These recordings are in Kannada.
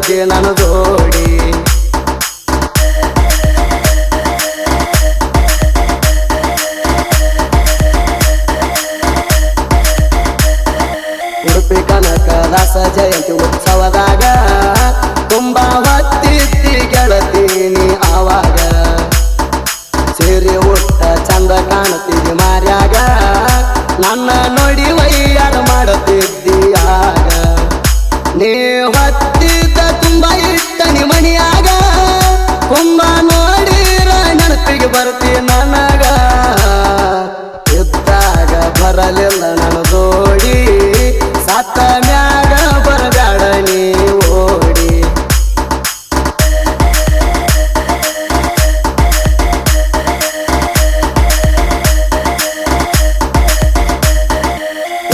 ನಾನು ಜೋಡಿ ಉಡುಪಿ ಕನಕ ದಾಸ ಜಯಂತಿ ಉತ್ಸವದಾಗ? ಜೋಡಿ ಸತ್ತ ಮ್ಯಾಗ ಬರಬೇಡ ನೀ ಓಡಿ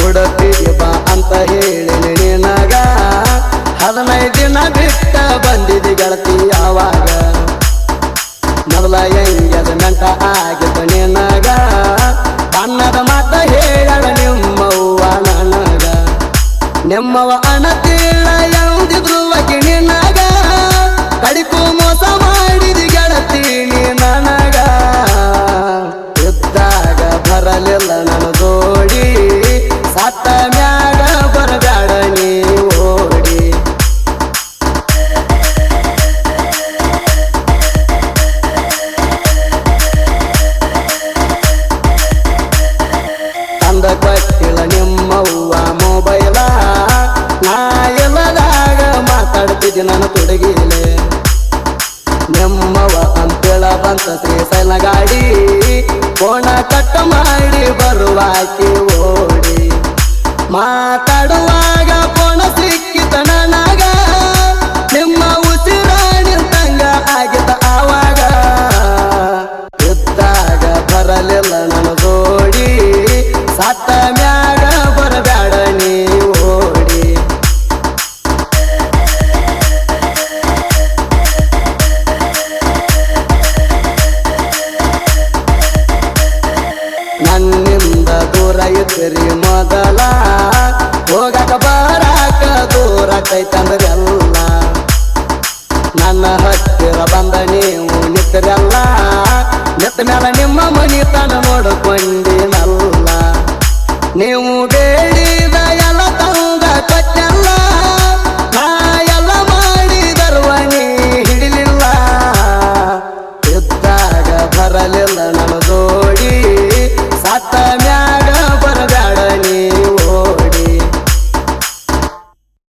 ಉಡುಪಿಗೆ ಬಾ ಅಂತ ಹೇಳಿ ನಿನಗ. ಹದಿನೈದು ದಿನ ಬಿಟ್ಟ ಬಂದಿದಿ ಗೆಳತಿ ಯಾವಾಗ ಮೊದಲ ನಂಟ ಆಗಿದ್ದ ನಿನಗ. ಬಣ್ಣದ ಮಾತ ಹೇಳ ನಿಮ್ಮವ್ವ ನನಗ. ನಿಮ್ಮವ ಅಣತಿಲ್ಲ ಯಾವುದಿದ್ರು ನಿನಗ. ಕಡಿಕು ಮೋಸ ಮಾಡಿದಿ ಗೆಳತಿ ನೀ ನನಗ. ಇದ್ದಾಗ ಬರಲಿಲ್ಲ ನನ್ನ ಸತ್ತ ಮ್ಯಾಗ ಬರಬೇಡ. ಶ್ರೀಶೈಲ ಕಟ್ಟ ಫೋನ ಮಾಡಿ ಬರುವಾಕೆ ಓಡಿ. ಮಾತಾಡುವಾಗ ಕೋಣ ಸಿಕ್ಕಿತ ನನಗ, ನಿಮ್ಮ ಉಸಿರಾಣಿ ತಂಗ ಆಗಿದ್ದ ಆವಾಗ. ಇದ್ದಾಗ ಬರಲಿಲ್ಲ ನನ್ನ ಜೋಡಿ, ಸತ್ತ ನನ್ನಿಂದ ದೂರ ಇದ್ದೀರಿ ಮೊದಲ. ಹೋಗಕ ಬರಾಕ ದೂರ ಕೈತಂದ್ರೆಲ್ಲ ನನ್ನ ಹತ್ತಿರ ಬಂದ ನೀವು ನಿಂತರೆಲ್ಲ. ನಿತ್ತ ಮೇಲೆ ನಿಮ್ಮ ಮನಿತನ ನೋಡಿಕೊಂಡಿನಲ್ಲ. ನೀವು ಬೇ